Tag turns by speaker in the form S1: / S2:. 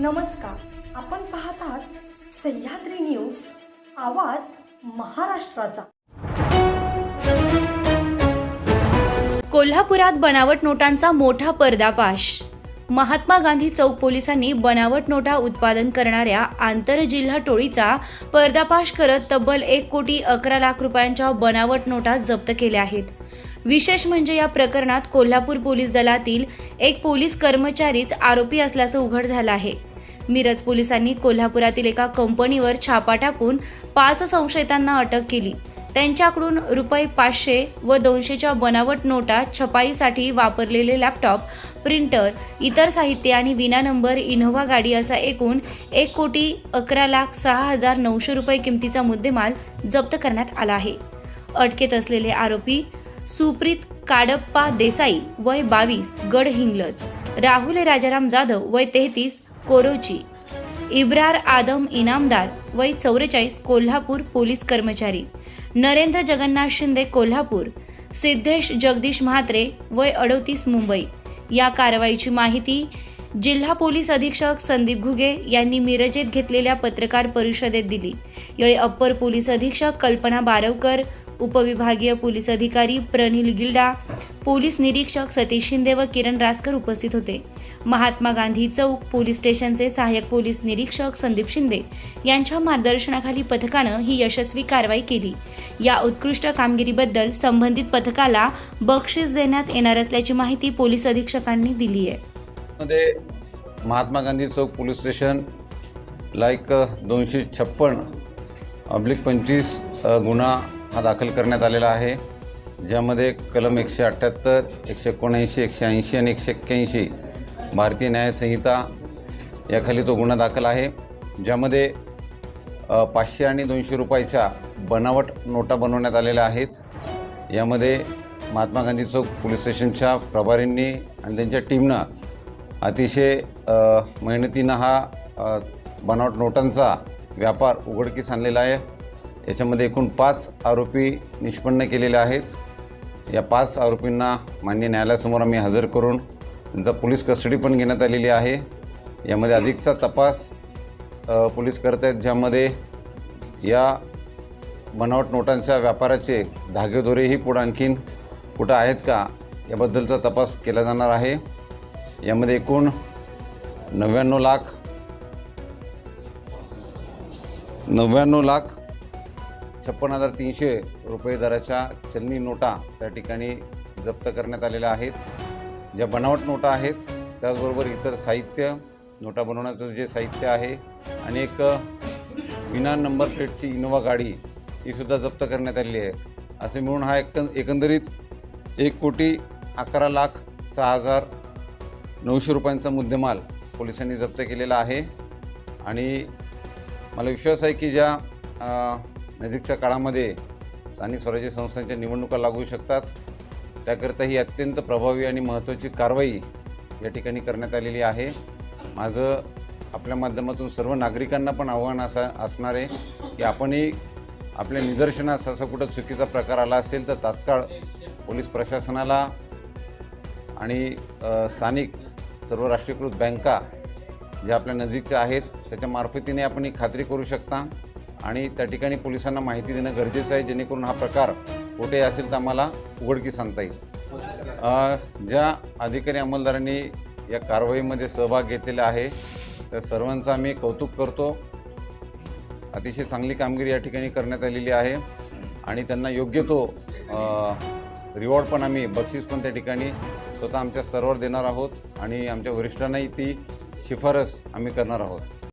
S1: नमस्कार. आपण पाहत आहात सह्याद्री न्यूज आवाज महाराष्ट्राचा.
S2: कोल्हापुरात बनावट नोटांचा मोठा पर्दापाश महात्मा गांधी चौक पोलिसांनी बनावट नोटा उत्पादन करणाऱ्या आंतरजिल्हा टोळीचा पर्दापाश करत तब्बल एक कोटी अकरा लाख रुपयांच्या बनावट नोटा जप्त केल्या आहेत. विशेष म्हणजे या प्रकरणात कोल्हापूर पोलीस दलातील एक पोलीस कर्मचारीच आरोपी असल्याचं उघड झालं आहे. मिरज पोलिसांनी कोल्हापुरातील एका कंपनीवर छापा टाकून पाच संशयितांना अटक केली. त्यांच्याकडून रुपये पाचशे व दोनशेच्या बनावट नोटा छपाईसाठी वापरलेले लॅपटॉप प्रिंटर इतर साहित्य आणि विना नंबर इनोव्हा गाडी असा एकूण एक कोटी अकरा लाख सहा हजार नऊशे रुपये किमतीचा मुद्देमाल जप्त करण्यात आला आहे. अटकेत असलेले आरोपी सुप्रीत काडप्पा देसाई वय बावीस गड हिंगलज राहुल राजाराम जाधव वय तेहतीस कोरोची इब्रार आदम इनामदार वय चौवेचाळीस कोल्हापूर पोलीस कर्मचारी नरेंद्र जगन्नाथ शिंदे कोल्हापूर सिद्धेश जगदीश म्हात्रे वय अडोतीस मुंबई. या कारवाईची माहिती जिल्हा पोलीस अधीक्षक संदीप घुगे यांनी मिरजेत घेतलेल्या पत्रकार परिषदेत दिली. यावेळी अप्पर पोलीस अधीक्षक कल्पना बारवकर उपविभागीय पोलीस अधिकारी प्रनिल गिल्डा पोलीस निरीक्षक सतीश शिंदे व किरण रासकर उपस्थित होते. महात्मा गांधी चौक पोलीस स्टेशनचे सहाय्यक पोलीस निरीक्षक संदीप शिंदे यांच्या मार्गदर्शनाखाली पथकानं ही यशस्वी कारवाई केली. या उत्कृष्ट कामगिरीबद्दल संबंधित पथकाला बक्षीस देण्यात येणार असल्याची माहिती पोलीस अधीक्षकांनी दिली आहे.
S3: मध्ये महात्मा गांधी चौक पोलीस स्टेशन लाईक दोनशे छप्पन अब्लिक पंचवीस गुन्हा हा दाखल करण्यात आलेला आहे. ज्यामध्ये कलम एकशे अठ्ठ्याहत्तर एकशे एकोणऐंशी एकशे ऐंशी आणि एकशे एक्क्याऐंशी भारतीय न्यायसंहिता याखाली तो गुन्हा दाखल आहे ज्यामध्ये पाचशे आणि दोनशे रुपयाच्या बनावट नोटा बनवण्यात आलेल्या आहेत. यामध्ये महात्मा गांधी चौक पोलीस स्टेशनच्या प्रभारींनी आणि त्यांच्या टीमनं अतिशय मेहनतीनं हा बनावट नोटांचा व्यापार उघडकीस आणलेला आहे. याच्यामध्ये एकूण पाच आरोपी निष्पन्न केलेले आहेत. या पाच आरोपींना मान्य न्यायालयासमोर आम्ही हजर करून त्यांचा पोलीस कस्टडी पण घेण्यात आलेली आहे. यामध्ये अधिकचा तपास पोलीस करत आहेत ज्यामध्ये या बनावट नोटांच्या व्यापाराचे धागेदोरेही पुढं आणखीन कुठं आहेत का याबद्दलचा तपास केला जाणार आहे. यामध्ये एकूण नव्याण्णव लाख नव्याण्णव लाख छप्पन हजार तीनशे रुपये दराच्या चलनी नोटा त्या ठिकाणी जप्त करण्यात आलेल्या आहेत. ज्या बनावट नोटा आहेत त्याचबरोबर इतर साहित्य नोटा बनवण्याचं जे साहित्य आहे आणि एक विना नंबर प्लेटची इनोवा गाडी ही सुद्धा जप्त करण्यात आलेली आहे. असे मिळून हा एक एकंदरीत एक कोटी अकरा लाख सहा हजार नऊशे रुपयांचा मुद्देमाल पोलिसांनी जप्त केलेला आहे. आणि मला विश्वास आहे की ज्या नजीकच्या काळामध्ये स्थानिक स्वराज्य संस्थांच्या निवडणुका लागू शकतात. त्याकरिता ही अत्यंत प्रभावी आणि महत्त्वाची कारवाई या ठिकाणी करण्यात आलेली आहे. माझं आपल्या माध्यमातून सर्व नागरिकांना पण आव्हान असा असणार आहे की आपणही आपल्या निदर्शनास असा कुठं चुकीचा प्रकार आला असेल तर तात्काळ पोलीस प्रशासनाला आणि स्थानिक सर्व राष्ट्रीयकृत बँका ज्या आपल्या नजीकच्या आहेत त्याच्या मार्फतीने आपण ही खात्री करू शकता. आणि त्या ठिकाणी पोलिसांना माहिती देणं गरजेचं आहे जेणेकरून हा प्रकार कुठे असेल तर आम्हाला उघडकीस सांगता येईल. ज्या अधिकारी अंमलदारांनी या कारवाईमध्ये सहभाग घेतलेला आहे त्या सर्वांचं आम्ही कौतुक करतो. अतिशय चांगली कामगिरी या ठिकाणी करण्यात आलेली आहे आणि त्यांना योग्य तो रिवॉर्ड पण आम्ही बक्षीस पण त्या ठिकाणी स्वतः आमच्या सर्वर देणार आहोत आणि आमच्या वरिष्ठांनाही ती शिफारस आम्ही करणार आहोत.